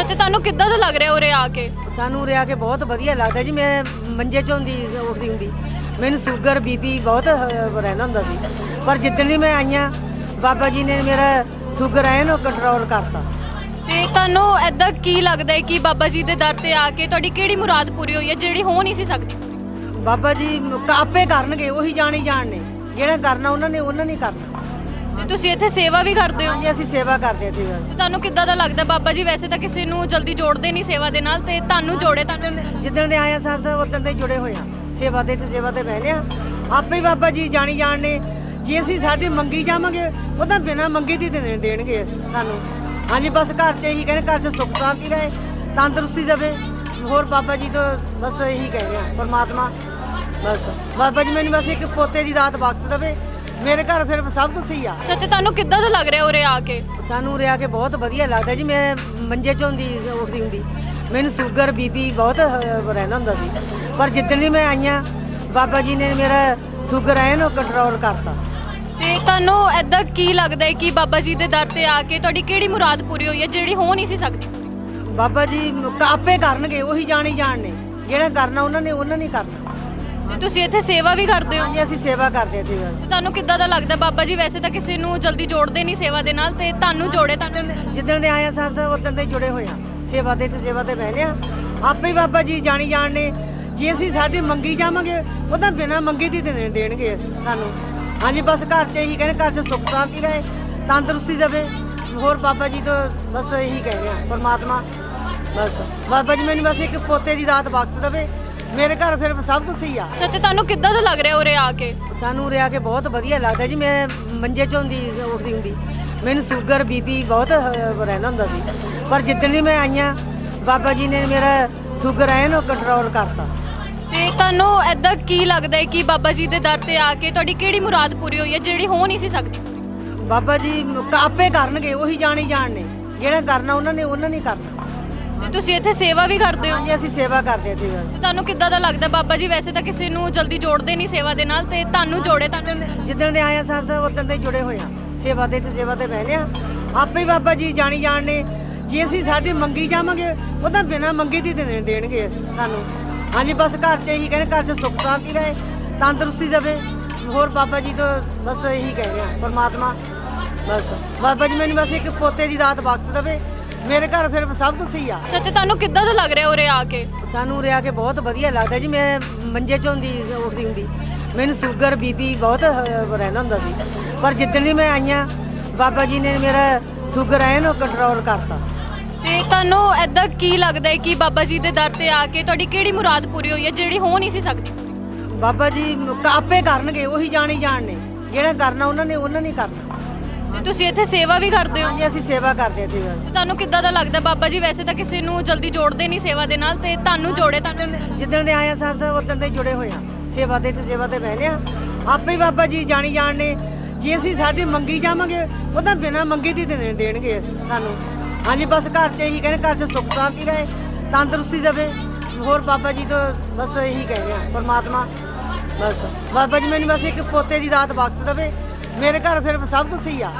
ਅੱਛਾ ਤੇ ਤੁਹਾਨੂੰ ਕਿੱਦਾਂ ਦਾ ਲੱਗ ਰਿਹਾ ਉਰੇ ਆ ਕੇ? ਸਾਨੂੰ ਉਰੇ ਆ ਕੇ ਬਹੁਤ ਵਧੀਆ ਲੱਗਦਾ ਜੀ। ਮੈਂ ਮੰਜੇ 'ਚ ਹੁੰਦੀ ਉੱਠਦੀ ਹੁੰਦੀ। ਮੈਨੂੰ ਸ਼ੂਗਰ ਬੀਪੀ ਬਹੁਤ ਅਹ, ਰਹਿੰਦਾ ਹੁੰਦਾ ਸੀ। ਪਰ ਜਿੱਦਣ ਦੀ ਮੈਂ ਆਈਆਂ ਬਾਬਾ ਜੀ ਨੇ ਮੇਰਾ ਸ਼ੂਗਰ ਐ ਨੂੰ ਕੰਟਰੋਲ ਕਰਤਾ। ਤੇ ਤੁਹਾਨੂੰ ਐਦਾਂ ਕੀ ਲੱਗਦਾ ਹੈ ਕਿ ਬਾਬਾ ਜੀ ਦੇ ਦਰ ਤੇ ਆ ਕੇ ਤੁਹਾਡੀ ਕਿਹੜੀ ਮੁਰਾਦ ਪੂਰੀ ਹੋਈ ਹੈ ਜਿਹੜੀ ਹੋ ਨਹੀਂ ਸੀ ਸਕਦੀ? ਬਾਬਾ ਜੀ ਆਪੇ ਕਰਨਗੇ ਉਹੀ ਜਾਣੀ ਜਾਣ ਨੇ। ਜਿਹੜਾ ਕਰਨਾ ਉਹਨਾਂ ਨੇ ਉਹਨਾਂ ਨੇ ਕਰਨਾ। ਤੇ ਤੁਸੀਂ ਇੱਥੇ ਸੇਵਾ ਵੀ ਕਰਦੇ ਹੋ? ਹਾਂਜੀ ਅਸੀਂ ਸੇਵਾ ਕਰਦੇ ਹਾਂ ਇੱਥੇ ਤੇ ਤੁਹਾਨੂੰ ਕਿੱਦਾਂ ਦਾ ਲੱਗਦਾ ਬਾਬਾ ਜੀ? ਵੈਸੇ ਤਾਂ ਕਿਸੇ ਨੂੰ ਜਲਦੀ ਜੋੜਦੇ ਨਹੀਂ ਸੇਵਾ ਦੇ ਨਾਲ ਤੇ ਤੁਹਾਨੂੰ ਜੋੜੇ ਤੁਹਾਨੂੰ ਜਿੱਦਣ- ਦੇ ਆਏ ਸਾਂ ਉਦੋਂ ਦੇ ਜੁੜੇ ਹੋਏ ਆ ਸੇਵਾ ਦੇ ਤੇ ਸੇਵਾ ਤੇ ਬਹਿਨੇ ਆ ਆਪੇ ਹੀ ਬਾਬਾ ਜੀ ਜਾਣੀ ਜਾਣ ਨੇ। ਜੇ ਅਸੀਂ ਸਾਡੀ ਮੰਗੀ ਜਾਵਾਂਗੇ ਉਹ ਤਾਂ ਬਿਨਾਂ ਮੰਗੇ ਦੀ ਦੇ ਦੇਣਗੇ ਸਾਨੂੰ। ਹਾਂਜੀ ਬਸ ਘਰ 'ਚ ਇਹੀ ਕਹਿੰਦੇ ਘਰ 'ਚ ਸੁੱਖ ਸ਼ਾਂਤੀ ਰਹੇ ਤੰਦਰੁਸਤੀ ਦੇਵੇ। ਹੋਰ ਬਾਬਾ ਜੀ ਤੋਂ ਬਸ ਇਹੀ ਕਹਿੰਦੇ ਆ ਪਰਮਾਤਮਾ। ਬਸ। ਬਾਬਾ ਜੀ ਮੈਨੂੰ ਬਸ ਇੱਕ ਪੋਤੇ ਦੀ ਦਾਤ ਬਖਸ਼ ਦੇਵੇ। ਮੇਰੇ ਘਰ ਫਿਰ ਸਭ ਕੁਝ ਸਹੀ ਆ। ਅੱਛਾ ਤੇ ਤੁਹਾਨੂੰ ਕਿੱਦਾਂ ਦਾ ਲੱਗ ਰਿਹਾ ਉਰੇ ਆ ਕੇ? ਸਾਨੂੰ ਉਰੇ ਆ ਕੇ ਬਹੁਤ ਵਧੀਆ ਲੱਗਦਾ ਜੀ। ਮੈਂ ਮੰਜੇ 'ਚ ਹੁੰਦੀ ਉੱਠਦੀ ਹੁੰਦੀ। ਮੈਨੂੰ ਸ਼ੂਗਰ ਬੀਪੀ ਬਹੁਤ ਅਹ, ਰਹਿੰਦਾ ਹੁੰਦਾ ਸੀ। ਪਰ ਜਿੱਦਣ ਦੀ ਮੈਂ ਆਈਆਂ ਬਾਬਾ ਜੀ ਨੇ ਮੇਰਾ ਸ਼ੂਗਰ ਐ ਨੂੰ ਕੰਟਰੋਲ ਕਰਤਾ। ਤੇ ਤੁਹਾਨੂੰ ਐਦਾਂ ਕੀ ਲੱਗਦਾ ਹੈ ਕਿ ਬਾਬਾ ਜੀ ਦੇ ਦਰ ਤੇ ਆ ਕੇ ਤੁਹਾਡੀ ਕਿਹੜੀ ਮੁਰਾਦ ਪੂਰੀ ਹੋਈ ਹੈ ਜਿਹੜੀ ਹੋ ਨਹੀਂ ਸੀ ਸਕਦੀ? ਬਾਬਾ ਜੀ ਆਪੇ ਕਰਨਗੇ ਉਹੀ ਜਾਣੀ ਜਾਣ ਨੇ। ਜਿਹੜਾ ਕਰਨਾ ਉਹਨਾਂ ਨੇ ਉਹਨਾਂ ਨੇ ਕਰਨਾ। ਤੇ ਤੁਸੀਂ ਇੱਥੇ ਸੇਵਾ ਵੀ ਕਰਦੇ ਹੋ? ਹਾਂਜੀ ਅਸੀਂ ਸੇਵਾ ਕਰਦੇ ਇੱਥੇ ਤੇ ਤੁਹਾਨੂੰ ਕਿੱਦਾਂ ਦਾ ਲੱਗਦਾ ਬਾਬਾ ਜੀ? ਵੈਸੇ ਤਾਂ ਕਿਸੇ ਨੂੰ ਜਲਦੀ ਜੋੜਦੇ ਨਹੀਂ ਸੇਵਾ ਦੇ ਨਾਲ ਤੇ ਤੁਹਾਨੂੰ ਜੋੜੇ ਤੁਹਾਨੂੰ ਜਿੱਦਣ ਦੇ ਆਏ ਸਾਂ ਉਦੋਂ ਦੇ ਜੁੜੇ ਹੋਏ ਆ ਸੇਵਾ ਦੇ ਤੇ ਸੇਵਾ ਤੇ ਬਹਿਨੇ ਆ ਆਪੇ ਹੀ ਬਾਬਾ ਜੀ ਜਾਣੀ ਜਾਣ ਨੇ। ਜੇ ਅਸੀਂ ਸਾਡੀ ਮੰਗੀ ਜਾਵਾਂਗੇ ਉਹ ਤਾਂ ਬਿਨਾਂ ਮੰਗੇ ਦੀ ਦੇ ਦੇਣਗੇ ਸਾਨੂੰ। ਹਾਂਜੀ ਬਸ ਘਰ 'ਚ ਇਹੀ ਕਹਿੰਦੇ ਘਰ 'ਚ ਸੁੱਖ ਸ਼ਾਂਤੀ ਰਹੇ ਤੰਦਰੁਸਤੀ ਦੇਵੇ। ਹੋਰ ਬਾਬਾ ਜੀ ਤੋਂ ਬਸ ਇਹੀ ਕਹਿੰਦੇ ਆ ਪਰਮਾਤਮਾ। ਬਸ। ਬਾਬਾ ਜੀ ਮੈਨੂੰ ਬਸ ਇੱਕ ਪੋਤੇ ਦੀ ਦਾਤ ਬਖਸ਼ ਦੇਵੇ। ਮੇਰੇ ਘਰ ਫਿਰ ਸਭ ਕੁਝ ਸਹੀ ਆ। ਤੇ ਤੁਹਾਨੂੰ ਕਿੱਦਾਂ ਦਾ ਲੱਗ ਰਿਹਾ ਉਰੇ ਆ ਕੇ? ਸਾਨੂੰ ਉਰੇ ਆ ਕੇ ਬਹੁਤ ਵਧੀਆ ਲੱਗਦਾ ਜੀ। ਮੈਂ ਮੰਜੇ 'ਚ ਹੁੰਦੀ ਉੱਠਦੀ ਹੁੰਦੀ। ਮੈਨੂੰ ਸ਼ੂਗਰ ਬੀਪੀ ਬਹੁਤ ਅਹ, ਰਹਿੰਦਾ ਹੁੰਦਾ ਸੀ। ਪਰ ਜਿੱਦਣ ਦੀ ਮੈਂ ਆਈਆਂ ਬਾਬਾ ਜੀ ਨੇ ਮੇਰਾ ਸ਼ੂਗਰ ਐ ਨੂੰ ਕੰਟਰੋਲ ਕਰਤਾ। ਤੇ ਤੁਹਾਨੂੰ ਐਦਾਂ ਕੀ ਲੱਗਦਾ ਹੈ ਕਿ ਬਾਬਾ ਜੀ ਦੇ ਦਰ ਤੇ ਆ ਕੇ ਤੁਹਾਡੀ ਕਿਹੜੀ ਮੁਰਾਦ ਪੂਰੀ ਹੋਈ ਹੈ ਜਿਹੜੀ ਹੋ ਨਹੀਂ ਸੀ ਸਕਦੀ? ਬਾਬਾ ਜੀ ਕ- ਆਪੇ ਕਰਨਗੇ ਉਹੀ ਜਾਣੀ ਜਾਣ ਨੇ ਜਿਹੜਾ ਕਰਨਾ ਉਹਨਾਂ ਨੇ ਉਹਨਾਂ ਨੇ ਕਰਨਾ। ਤੇ ਤੁਸੀਂ ਇੱਥੇ ਸੇਵਾ ਵੀ ਕਰਦੇ ਹੋ? ਹਾਂਜੀ ਅਸੀਂ ਸੇਵਾ ਕਰਦੇ ਇੱਥੇ ਤੇ ਤੁਹਾਨੂੰ ਕਿੱਦਾਂ ਦਾ ਲੱਗਦਾ ਬਾਬਾ ਜੀ? ਵੈਸੇ ਤਾਂ ਕਿਸੇ ਨੂੰ ਜਲਦੀ ਜੋੜਦੇ ਨਹੀਂ ਸੇਵਾ ਦੇ ਨਾਲ ਤੇ ਤੁਹਾਨੂੰ ਜੋੜੇ ਤੁਹਾਨੂੰ ਜਿੱਦਣ ਦੇ ਆਏ ਸਾਂ ਉਦੋਂ ਦੇ ਜੁੜੇ ਹੋਏ ਆ ਸੇਵਾ ਦੇ ਤੇ ਸੇਵਾ ਤੇ ਬਹਿਨੇ ਆ ਆਪੇ ਹੀ ਬਾਬਾ ਜੀ ਜਾਣੀ ਜਾਣ ਨੇ। ਜੇ ਅਸੀਂ ਸਾਡੀ ਮੰਗੀ ਜਾਵਾਂਗੇ ਉਹ ਤਾਂ ਬਿਨਾਂ ਮੰਗੇ ਦੀ ਦੇ ਦੇਣਗੇ ਸਾਨੂੰ। ਹਾਂਜੀ ਬਸ ਘਰ 'ਚ ਇਹੀ ਕਹਿੰਦੇ ਘਰ 'ਚ ਸੁੱਖ ਸ਼ਾਂਤੀ ਰਹੇ ਤੰਦਰੁਸਤੀ ਦੇਵੇ। ਹੋਰ ਬਾਬਾ ਜੀ ਤੋਂ ਬਸ ਇਹੀ ਕਹਿੰਦੇ ਆ ਪਰਮਾਤਮਾ। ਬਸ। ਬਾਬਾ ਜੀ ਮੈਨੂੰ ਬਸ ਇੱਕ ਪੋਤੇ ਦੀ ਦਾਤ ਬਖਸ਼ ਦੇਵੇ। ਮੇਰੇ ਘਰ ਫਿਰ ਸਭ ਕੁਝ ਸਹੀ ਆ। ਅੱਛਾ ਤੇ ਤੁਹਾਨੂੰ ਕਿੱਦਾਂ ਦਾ ਲੱਗ ਰਿਹਾ ਉਰੇ ਆ ਕੇ? ਸਾਨੂੰ ਉਰੇ ਆ ਕੇ ਬਹੁਤ ਵਧੀਆ ਲੱਗਦਾ ਜੀ। ਮੈਂ ਮੰਜੇ 'ਚ ਹੁੰਦੀ ਉੱਠਦੀ ਹੁੰਦੀ। ਮੈਨੂੰ ਸ਼ੂਗਰ ਬੀਪੀ ਬਹੁਤ ਅਹ, ਰਹਿੰਦਾ ਹੁੰਦਾ ਸੀ। ਪਰ ਜਿੱਦਣ ਦੀ ਮੈਂ ਆਈਆਂ ਬਾਬਾ ਜੀ ਨੇ ਮੇਰਾ ਸ਼ੂਗਰ ਐ ਨੂੰ ਕੰਟਰੋਲ ਕਰਤਾ। ਤੇ ਤੁਹਾਨੂੰ ਐਦਾਂ ਕੀ ਲੱਗਦਾ ਹੈ ਕਿ ਬਾਬਾ ਜੀ ਦੇ ਦਰ ਤੇ ਆ ਕੇ ਤੁਹਾਡੀ ਕਿਹੜੀ ਮੁਰਾਦ ਪੂਰੀ ਹੋਈ ਹੈ ਜਿਹੜੀ ਹੋ ਨਹੀਂ ਸੀ ਸਕਦੀ? ਬਾਬਾ ਜੀ ਆਪੇ ਕਰਨਗੇ ਉਹੀ ਜਾਣੀ ਜਾਣ ਨੇ। ਜਿਹੜਾ ਕਰਨਾ ਉਹਨਾਂ ਨੇ ਉਹਨਾਂ ਨੇ ਕਰਨਾ। ਤੇ ਤੁਸੀਂ ਇੱਥੇ ਸੇਵਾ ਵੀ ਕਰਦੇ ਹੋ? ਹਾਂਜੀ ਅਸੀਂ ਸੇਵਾ ਕਰਦੇ ਇੱਥੇ। ਤੇ ਤੁਹਾਨੂੰ ਕਿੱਦਾਂ ਦਾ ਲੱਗਦਾ ਬਾਬਾ ਜੀ ਵੈਸੇ ਤਾਂ ਕਿਸੇ ਨੂੰ ਜਲਦੀ ਜੋੜਦੇ ਨਹੀਂ ਸੇਵਾ ਦੇ ਨਾਲ ਤੇ ਤੁਹਾਨੂੰ ਜੋੜੇ ਤੁਹਾਨੂੰ ਜਿੱਦਣ ਦੇ ਆਏ ਸਾਂ ਉਦੋਂ ਦੇ ਜੁੜੇ ਹੋਏ ਆ। ਸੇਵਾ ਦੇ ਤੇ ਸੇਵਾ ਤੇ ਬਹਿਨੇ ਆ ਆਪੇ ਹੀ ਬਾਬਾ ਜੀ ਜਾਣੀ ਜਾਣ ਨੇ। ਜੇ ਅਸੀਂ ਸਾਡੀ ਮੰਗੀ ਜਾਵਾਂਗੇ ਉਹ ਤਾਂ ਬਿਨਾਂ ਮੰਗੇ ਦੀ ਦੇ ਦੇਣਗੇ ਸਾਨੂੰ। ਹਾਂਜੀ ਬਸ ਘਰ 'ਚ ਇਹੀ ਕਹਿੰਦੇ ਘਰ 'ਚ ਸੁੱਖ ਸ਼ਾਂਤੀ ਰਹੇ ਤੰਦਰੁਸਤੀ ਦੇਵੇ। ਹੋਰ ਬਾਬਾ ਜੀ ਤੋਂ ਬਸ ਇਹੀ ਕਹਿੰਦੇ ਆ ਪਰਮਾਤਮਾ। ਬਸ। ਬਾਬਾ ਜੀ ਮੈਨੂੰ ਬਸ ਇੱਕ ਪੋਤੇ ਦੀ ਦਾਤ ਬਖਸ਼ ਦੇਵੇ। ਮੇਰੇ ਘਰ ਫਿਰ ਸਭ ਕੁਝ ਸਹੀ ਆ।